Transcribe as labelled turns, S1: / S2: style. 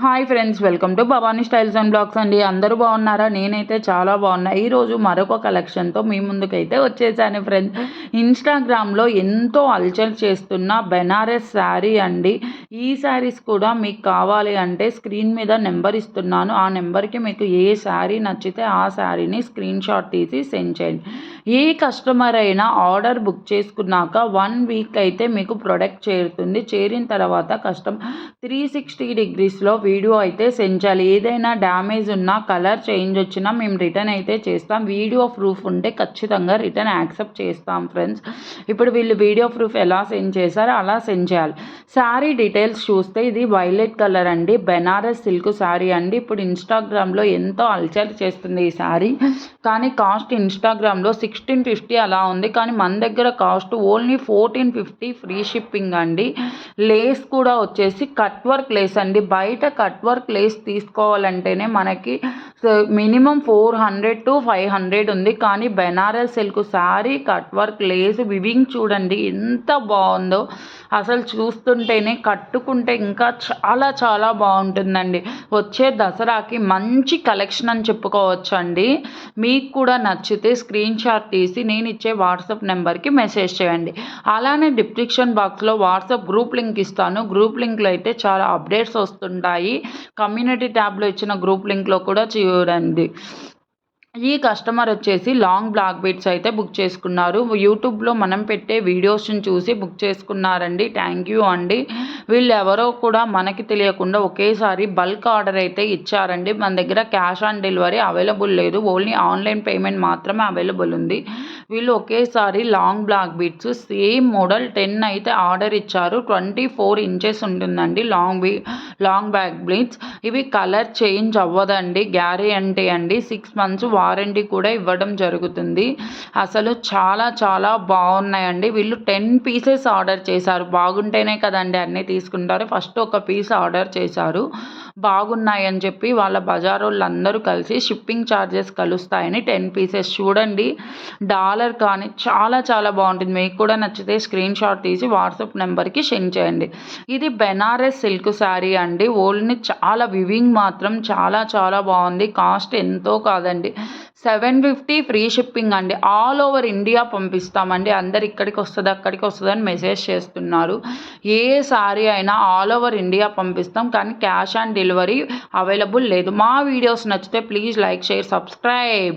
S1: Hi friends welcome to Bhavani styles and blogs అండి. అందరూ బాగున్నారా? నేనైతే చాలా బాగున్నా. ఈరోజు మరొక కలెక్షన్తో మీ ముందుకైతే వచ్చేసాను ఫ్రెండ్స్ ఇన్స్టాగ్రామ్లో ఎంతో అల్చల్ చేస్తున్న బెనారస్ శారీ అండి. ఈ శారీస్ కూడా మీకు కావాలి అంటే స్క్రీన్ మీద నెంబర్ ఇస్తున్నాను. ఆ నెంబర్కి మీకు ఏ శారీ నచ్చితే ఆ శారీని స్క్రీన్ షాట్ తీసి సెండ్ చేయండి. ఏ కస్టమర్ అయినా ఆర్డర్ బుక్ చేసుకున్నాక వన్ వీక్ అయితే మీకు ప్రొడక్ట్ చేరుతుంది. చేరిన తర్వాత కస్టమర్ త్రీ సిక్స్టీ డిగ్రీస్లో వీడియో అయితే సెండ్ చేయాలి. ఏదైనా డ్యామేజ్ ఉన్నా కలర్ చేంజ్ వచ్చినా మేము రిటర్న్ అయితే చేస్తాం. వీడియో ప్రూఫ్ ఉంటే ఖచ్చితంగా రిటర్న్ యాక్సెప్ట్ చేస్తాం ఫ్రెండ్స్. ఇప్పుడు వీళ్ళు వీడియో ప్రూఫ్ ఎలా సెండ్ చేశారో అలా సెండ్ చేయాలి. శారీ డీటెయిల్స్ చూస్తే ఇది వైలెట్ కలర్ అండి. బెనారస్ సిల్క్ శారీ అండి. ఇప్పుడు ఇన్స్టాగ్రామ్లో ఎంతో అల్చల్ చేస్తుంది ఈ శారీ. కానీ కాస్ట్ ఇన్స్టాగ్రామ్లో సిక్స్టీన్ ఫిఫ్టీ అలా ఉంది. కానీ మన దగ్గర cost only fourteen fifty free shipping అండి. లేస్ కూడా వచ్చేసి కట్ వర్క్ లేస్ అండి. బయట కట్ వర్క్ లేస్ తీసుకోవాలంటేనే మనకి minimum four hundred to five hundred ఉంది. కానీ Banaras silk sari cut work lace weaving చూడండి ఎంత బాగుందో. అసలు చూస్తుంటేనే కట్టుకుంటే ఇంకా చాలా చాలా బాగుంటుందండి. వచ్చే దసరాకి మంచి కలెక్షన్ అని చెప్పుకోవచ్చు అండి మీకు కూడా నచ్చితే స్క్రీన్ షాట్ తీసి నేను ఇచ్చే వాట్సాప్ నెంబర్కి మెసేజ్ చేయండి. అలానే డిస్క్రిప్షన్ బాక్స్లో వాట్సాప్ గ్రూప్ లింక్ ఇస్తాను. గ్రూప్ లింక్లో అయితే చాలా అప్డేట్స్ వస్తుంటాయి. కమ్యూనిటీ ట్యాబ్లో ఇచ్చిన గ్రూప్ లింక్లో కూడా చూడండి. ఈ కస్టమర్ వచ్చేసి లాంగ్ బ్లాక్ బీట్స్ అయితే బుక్ చేసుకున్నారు. యూట్యూబ్లో మనం పెట్టే వీడియోస్ని చూసి బుక్ చేసుకున్నారండి. థ్యాంక్ యూ అండి. వీళ్ళు ఎవరో కూడా మనకి తెలియకుండా ఒకేసారి బల్క్ ఆర్డర్ అయితే ఇచ్చారండి. మన దగ్గర క్యాష్ ఆన్ డెలివరీ అవైలబుల్ లేదు. ఓన్లీ ఆన్లైన్ పేమెంట్ మాత్రమే అవైలబుల్ ఉంది. వీళ్ళు ఒకేసారి long black beats same model ten అయితే ఆర్డర్ ఇచ్చారు. ట్వంటీ ఫోర్ ఇంచెస్ ఉంటుందండి long B long back beats. ఇవి కలర్ చేంజ్ అవ్వదండి. గ్యారంటీ అండి. సిక్స్ మంత్స్ వారంటీ కూడా ఇవ్వడం జరుగుతుంది. అసలు చాలా చాలా బాగున్నాయండి. వీళ్ళు టెన్ పీసెస్ ఆర్డర్ చేశారు. బాగుంటేనే కదండి అన్నీ తీసుకుంటారు. ఫస్ట్ ఒక పీస్ ఆర్డర్ చేశారు. బాగున్నాయని చెప్పి వాళ్ళ బజార్ వాళ్ళందరూ కలిసి షిప్పింగ్ ఛార్జెస్ కలుస్తాయని టెన్ పీసెస్. చూడండి డాలర్ కానీ చాలా చాలా బాగుంటుంది. మీకు కూడా నచ్చితే స్క్రీన్ షాట్ తీసి వాట్సాప్ నెంబర్కి సెండ్ చేయండి. ఇది బెనారస్ సిల్క్ శారీ అండి. ఓల్డ్ని చాలా వివింగ్ మాత్రం చాలా చాలా బాగుంది. కాస్ట్ ఎంతో కాదండి. సెవెన్ ఫిఫ్టీ ఫ్రీ షిప్పింగ్ అండి. ఆల్ ఓవర్ ఇండియా పంపిస్తామండి. అందరు ఇక్కడికి వస్తుంది అక్కడికి వస్తుంది అని మెసేజ్ చేస్తున్నారు. ఏ సారీ అయినా ఆల్ ఓవర్ ఇండియా పంపిస్తాం. కానీ క్యాష్ ఆన్ డెలివరీ అవైలబుల్ లేదు. మా వీడియోస్ నచ్చితే ప్లీజ్ లైక్ షేర్ సబ్స్క్రైబ్.